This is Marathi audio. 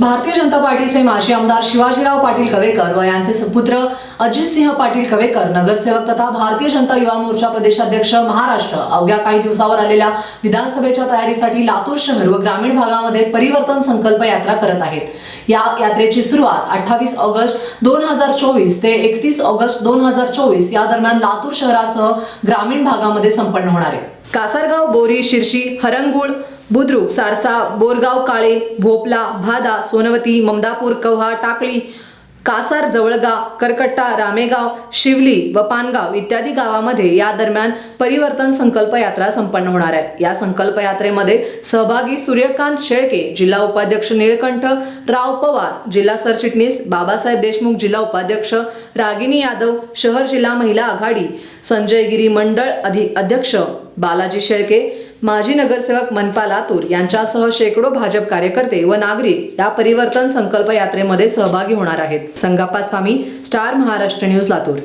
भारतीय जनता पार्टीचे माजी आमदार शिवाजीराव पाटील कवेकर व यांचे सुपुत्र अजितसिंह पाटील कवेकर नगरसेवक तथा भारतीय जनता युवा मोर्चा प्रदेशाध्यक्ष महाराष्ट्र अवघ्या काही दिवसावर आलेल्या विधानसभेच्या तयारीसाठी लातूर शहर व ग्रामीण भागामध्ये परिवर्तन संकल्प यात्रा करत आहेत. या यात्रेची सुरुवात अठ्ठावीस ऑगस्ट दोन हजार चोवीस ते एकतीस ऑगस्ट दोन हजार चोवीस या दरम्यान लातूर शहरासह ग्रामीण भागामध्ये संपन्न होणार आहे. कासारगाव बोरी शिर्शी हरंगुळ बुद्रुक सारसा बोरगाव काळे भोपला भादा सोनवती ममदापूर कव्हा टाकळी कासार जवळगा करकट्टा रामेगाव शिवली व पानगाव इत्यादी गावामध्ये या दरम्यान परिवर्तन संकल्प यात्रा संपन्न होणार आहे. या संकल्प यात्रेमध्ये सहभागी सूर्यकांत शेळके जिल्हा उपाध्यक्ष निळकंठ राव पवार जिल्हा सरचिटणीस बाबासाहेब देशमुख जिल्हा उपाध्यक्ष रागिनी यादव शहर जिल्हा महिला आघाडी संजय गिरी मंडळ अधि अध्यक्ष बालाजी शेळके माजी नगरसेवक मनपा लातूर यांच्यासह शेकडो भाजप कार्यकर्ते व नागरिक या परिवर्तन संकल्प यात्रेमध्ये सहभागी होणार आहेत. Sangappa Swami star Maharashtra news Latur.